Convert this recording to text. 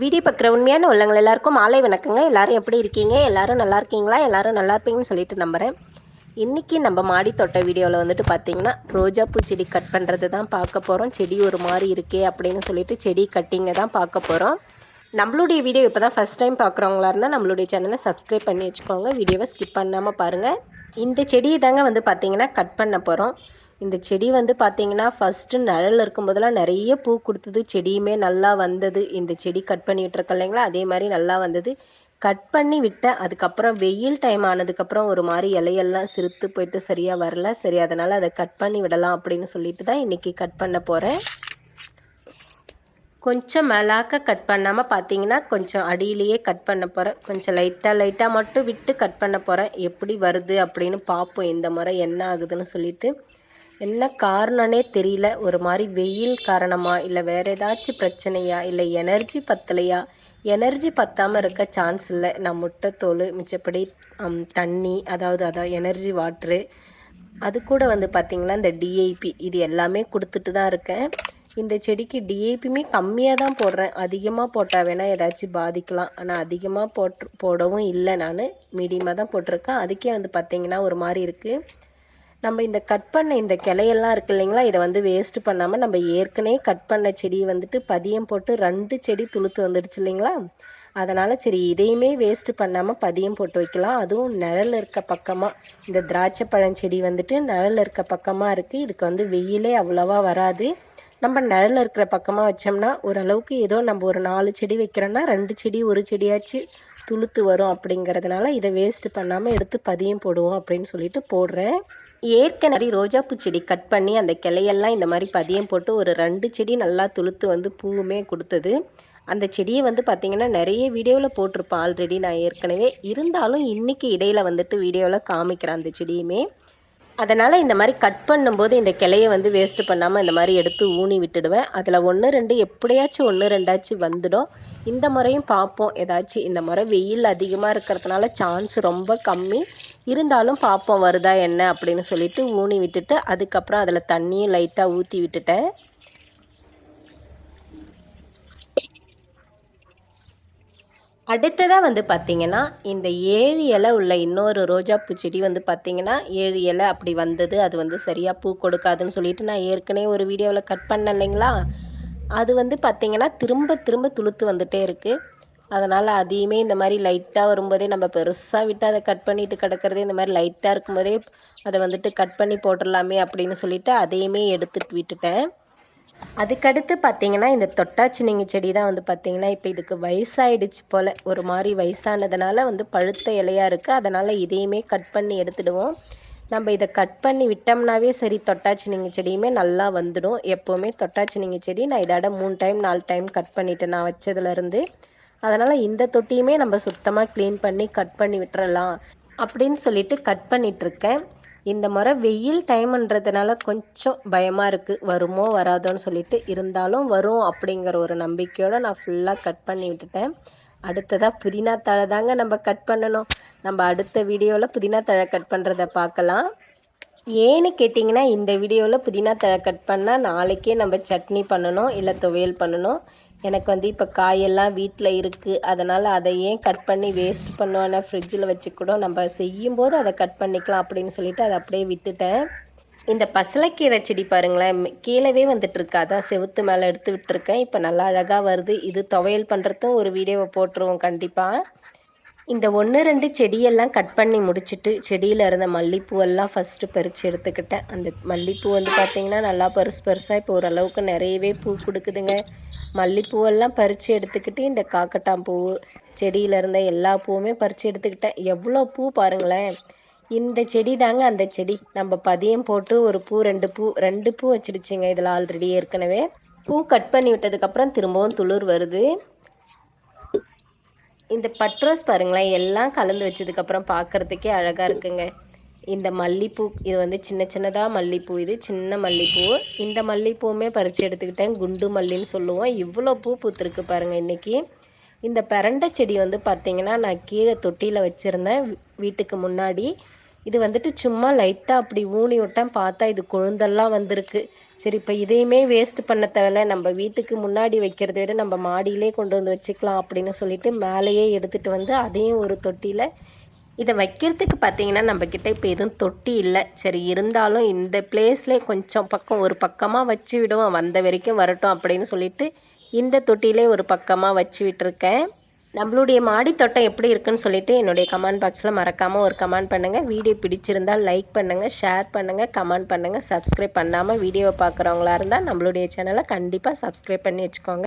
Video பார்க்குற உண்மையான உள்ளங்கள் எல்லாருக்கும் மாலை வணக்கங்க. எல்லாரும் எப்படி இருக்கீங்க? எல்லாரும் நல்லா இருக்கீங்களா? எல்லாரும் நல்லா இருப்பீங்கன்னு சொல்லிட்டு நம்புகிறேன் இன்றைக்கி நம்ம மாடி தோட்ட வீடியோவில் வந்துட்டு பார்த்தீங்கன்னா ரோஜாப்பூ செடி கட் பண்ணுறது தான் பார்க்க போகிறோம் செடி ஒரு மாதிரி இருக்கே அப்படின்னு சொல்லிட்டு செடி கட்டிங்க தான் பார்க்க போகிறோம் நம்மளுடைய வீடியோ இப்போ தான் ஃபஸ்ட் டைம் பார்க்குறவங்களா இருந்தால் நம்மளுடைய சேனலை சப்ஸ்கிரைப் பண்ணி வச்சுக்கோங்க. வீடியோவை ஸ்கிப் பண்ணாமல் பாருங்கள் இந்த செடியை தாங்க வந்து பார்த்தீங்கன்னா கட் பண்ண போகிறோம் இந்த செடி வந்து பார்த்தீங்கன்னா ஃபஸ்ட்டு நிழல் இருக்கும்போதெல்லாம் நிறைய பூ கொடுத்தது. செடியுமே நல்லா வந்தது. இந்த செடி கட் பண்ணிகிட்டு விட்டுருக்க இல்லைங்களா? அதே மாதிரி நல்லா வந்தது. கட் பண்ணி விட்டேன். அதுக்கப்புறம் வெயில் டைம் ஆனதுக்கப்புறம் ஒரு மாதிரி இலையெல்லாம் சிறுத்து போயிட்டு சரியாக வரல. சரி அதனால் அதை கட் பண்ணி விடலாம் அப்படின்னு சொல்லிட்டு தான் இன்றைக்கி கட் பண்ண போகிறேன் கொஞ்சம் மேலாக்க கட் பண்ணாமல் பார்த்தீங்கன்னா கொஞ்சம் அடியிலேயே கட் பண்ண போகிறேன் கொஞ்சம் லைட்டாக லைட்டாக மட்டும் விட்டு கட் பண்ண போகிறேன் எப்படி வருது அப்படின்னு பார்ப்போம். இந்த முறை என்ன ஆகுதுன்னு சொல்லிட்டு. என்ன காரணனே தெரியல. ஒரு மாதிரி வெயில் காரணமா? இல்லை வேறு ஏதாச்சும் பிரச்சனையா? இல்லை எனர்ஜி பத்தலையா? எனர்ஜி பத்தாமல் இருக்க சான்ஸ் இல்லை. நான் முட்டைத்தோல் மிச்சப்படி தண்ணி அதாவது அதான் எனர்ஜி வாட்ரு. அது கூட வந்து பார்த்திங்கன்னா இந்த டிஐபி இது எல்லாமே கொடுத்துட்டு தான் இருக்கேன். இந்த செடிக்கு டிஏபியுமே கம்மியாக தான் போடுறேன். அதிகமாக போட்டால் வேணால் ஏதாச்சும் பாதிக்கலாம். ஆனால் அதிகமாக போட்டு போடவும் இல்லை நான். மீடியமாக தான் போட்டிருக்கேன். அதுக்கே வந்து பார்த்திங்கன்னா ஒரு மாதிரி இருக்குது நம்ம இந்த கட் பண்ண இந்த கிளையெல்லாம் இருக்கு இல்லைங்களா? இதை வந்து வேஸ்ட் பண்ணாமல் நம்ம ஏற்கனவே கட் பண்ண செடியை வந்துட்டு பதியம் போட்டு ரெண்டு செடி துளுத்து வந்துடுச்சு இல்லைங்களா? அதனால் சரி இதையுமே வேஸ்ட் பண்ணாமல் பதியம் போட்டு வைக்கலாம். அதுவும் நிழல் இருக்க பக்கமாக இந்த திராட்சை பழஞ்செடி வந்துட்டு நிழல் இருக்க பக்கமாக இருக்குது இதுக்கு வந்து வெயிலே அவ்வளோவா வராது. நம்ம நிழல் இருக்கிற பக்கமாக வச்சோம்னா ஓரளவுக்கு ஏதோ நம்ம ஒரு நாலு செடி வைக்கிறோன்னா ரெண்டு செடி ஒரு செடியாச்சு துளுத்து வரும் அப்படிங்கிறதுனால இதை வேஸ்ட் பண்ணாமல் எடுத்து பதியம் போடுவோம் அப்படின்னு சொல்லிட்டு போடுறேன். ஏற்கனவே ரோஜாப்பூ செடி கட் பண்ணி அந்த கிளையெல்லாம் இந்த மாதிரி பதியம் போட்டு ஒரு ரெண்டு செடி நல்லா துளுத்து வந்து பூவுமே கொடுத்தது. அந்த செடியை வந்து பார்த்திங்கன்னா நிறைய வீடியோவில் போட்டிருப்பேன் ஆல்ரெடி நான் ஏற்கனவே. இருந்தாலும் இன்றைக்கி இடையில் வந்துட்டு வீடியோவில் காமிக்கிறேன் அந்த செடியுமே. அதனால் இந்த மாதிரி கட் பண்ணும்போது இந்த கிளையை வந்து வேஸ்ட் பண்ணாமல் இந்த மாதிரி எடுத்து ஊனி விட்டுடுவேன். அதில் ஒன்று ரெண்டு எப்படியாச்சும் ஒன்று ரெண்டாச்சும் வந்துடும். இந்த முறையும் பார்ப்போம். ஏதாச்சும் இந்த முறை வெயில் அதிகமாக இருக்கிறதுனால சான்ஸ் ரொம்ப கம்மி. இருந்தாலும் பார்ப்போம் வருதா என்ன அப்படின்னு சொல்லிட்டு ஊனி விட்டுட்டு அதுக்கப்புறம் அதில் தண்ணியும் லைட்டாக ஊற்றி விட்டுட்டேன். அடுத்ததாக வந்து பார்த்திங்கன்னா இந்த ஏழு இலை உள்ள இன்னொரு ரோஜாப்பூ செடி வந்து பார்த்திங்கன்னா ஏழு இலை அப்படி வந்தது. அது வந்து சரியாக பூ கொடுக்காதுன்னு சொல்லிட்டு நான் ஏற்கனவே ஒரு வீடியோவில் கட் பண்ணேன் இல்லைங்களா? அது வந்து பார்த்திங்கன்னா திரும்ப திரும்ப துளுத்து வந்துகிட்டே இருக்குது அதனால் அதையுமே இந்த மாதிரி லைட்டாக வரும்போதே நம்ம பெருசாக விட்டு அதை கட் பண்ணிட்டு கிடக்கிறதே இந்த மாதிரி லைட்டாக இருக்கும்போதே அதை வந்துட்டு கட் பண்ணி போட்டுடலாமே அப்படின்னு சொல்லிட்டு அதையுமே எடுத்துட்டு விட்டுட்டேன். அதுக்கடுத்து பார்த்தீங்கன்னா இந்த தொட்டாச்சினிங்க செடி தான் வந்து பார்த்தீங்கன்னா இப்போ இதுக்கு வயசாயிடுச்சு போல். ஒரு மாதிரி வயசானதுனால வந்து பழுத்த இலையாக இருக்குது அதனால் இதையுமே கட் பண்ணி எடுத்துடுவோம். நம்ம இதை கட் பண்ணி விட்டோம்னாவே சரி தொட்டாச்சினிங்க செடியுமே நல்லா வந்துடும். எப்போவுமே தொட்டாச்சினிங்க செடி நான் இதோட மூணு டைம் நாலு டைம் கட் பண்ணிவிட்டேன் நான் வச்சதுலேருந்து அதனால் இந்த தொட்டியுமே நம்ம சுத்தமாக க்ளீன் பண்ணி கட் பண்ணி விட்டுறலாம் அப்படின்னு சொல்லிட்டு கட் பண்ணிகிட்ருக்கேன் இந்த முறை வெயில் டைம்ன்றதுனால கொஞ்சம் பயமாக இருக்குது வருமோ வராதோன்னு சொல்லிட்டு இருந்தாலும் வரும் அப்படிங்கிற ஒரு நம்பிக்கையோடு நான் ஃபுல்லாக கட் பண்ணி விட்டுட்டேன். அடுத்ததாக புதினா தழை தாங்க நம்ம கட் பண்ணணும். நம்ம அடுத்த வீடியோவில் புதினா தழை கட் பண்ணுறத பார்க்கலாம். ஏன்னு கேட்டிங்கன்னா இந்த வீடியோவில் புதினா தழை கட் பண்ணால் நாளைக்கே நம்ம சட்னி பண்ணணும் இல்லை துவையல் பண்ணணும். எனக்கு வந்து இப்போ காயெல்லாம் வீட்டில் இருக்குது அதனால் அதை ஏன் கட் பண்ணி வேஸ்ட் பண்ணுவேன்னா ஃப்ரிட்ஜில் வச்சு கூட நம்ம செய்யும்போது அதை கட் பண்ணிக்கலாம் அப்படின்னு சொல்லிட்டு அதை அப்படியே விட்டுட்டேன். இந்த பசலைக்கீரை செடி பாருங்களேன் கீழவே வந்துட்டு அதான் செவுத்து மேலே எடுத்து விட்டுருக்கேன். இப்போ நல்லா அழகாக வருது. இது துவையல் பண்ணுறதும் ஒரு வீடியோவை போட்டுருவோம் கண்டிப்பாக இந்த ஒன்று ரெண்டு செடியெல்லாம் கட் பண்ணி முடிச்சிட்டு செடியில் இருந்த மல்லிப்பூவெல்லாம் ஃபஸ்ட்டு பறித்து எடுத்துக்கிட்டேன். அந்த மல்லிப்பூ வந்து பார்த்திங்கன்னா நல்லா பெருசு பருசாக இப்போ ஓரளவுக்கு நிறையவே பூ கொடுக்குதுங்க. மல்லிப்பூவெல்லாம் பறித்து எடுத்துக்கிட்டு இந்த காக்கட்டான் பூ செடியில் இருந்த எல்லா பூவுமே பறித்து எடுத்துக்கிட்டேன். எவ்வளோ பூ பாருங்களேன். இந்த செடி தாங்க அந்த செடி. நம்ம பதியம் போட்டு ஒரு பூ ரெண்டு பூ ரெண்டு பூ வச்சிடுச்சிங்க இதில் ஆல்ரெடி ஏற்கனவே. பூ கட் பண்ணி விட்டதுக்கப்புறம் திரும்பவும் துளிர் வருது. இந்த பட்ரோஸ் பாருங்களேன் எல்லாம் கலந்து வச்சதுக்கப்புறம் பார்க்கறதுக்கே அழகாக இருக்குங்க. இந்த மல்லிப்பூ இது வந்து சின்ன சின்னதாக மல்லிப்பூ இது சின்ன மல்லிப்பூ. இந்த மல்லிப்பூவுமே பறித்து எடுத்துக்கிட்டேன். குண்டு மல்லின்னு சொல்லுவோம். இவ்வளோ பூ பூத்துருக்கு பாருங்கள் இன்றைக்கி இந்த பிரண்டை செடி வந்து பார்த்திங்கன்னா நான் கீழே தொட்டியில் வச்சுருந்தேன். வீட்டுக்கு முன்னாடி. இது வந்துட்டு சும்மா லைட்டாக அப்படி ஊனி விட்டேன். பார்த்தா இது கொழுந்தெல்லாம் வந்திருக்கு. சரி இப்போ இதையுமே வேஸ்ட் பண்ண தேவையில்ல. நம்ம வீட்டுக்கு முன்னாடி வைக்கிறத விட நம்ம மாடியிலே கொண்டு வந்து வச்சுக்கலாம் அப்படின்னு சொல்லிட்டு மேலேயே எடுத்துகிட்டு வந்து அதையும் ஒரு தொட்டியில் இதை வைக்கிறதுக்கு பார்த்தீங்கன்னா நம்மக்கிட்ட இப்போ எதுவும் தொட்டி இல்லை. சரி இருந்தாலும் இந்த பிளேஸ்லேயே கொஞ்சம் பக்கம் ஒரு பக்கமாக வச்சு விடுவோம். வந்த வரைக்கும் வரட்டும் அப்படின்னு சொல்லிட்டு இந்த தொட்டியிலே ஒரு பக்கமாக வச்சு விட்டுருக்கேன். நம்மளுடைய மாடி தோட்டம் எப்படி இருக்குன்னு சொல்லிட்டு என்னுடைய கமெண்ட் பாக்ஸில் மறக்காமல் ஒரு கமெண்ட் பண்ணுங்கள் வீடியோ பிடிச்சிருந்தால் லைக் பண்ணுங்கள் ஷேர் பண்ணுங்கள் கமெண்ட் பண்ணுங்கள் சப்ஸ்கிரைப் பண்ணாமல் வீடியோவை பார்க்குறவங்களா இருந்தால் நம்மளுடைய சேனலை கண்டிப்பாக சப்ஸ்கிரைப் பண்ணி வச்சுக்கோங்க.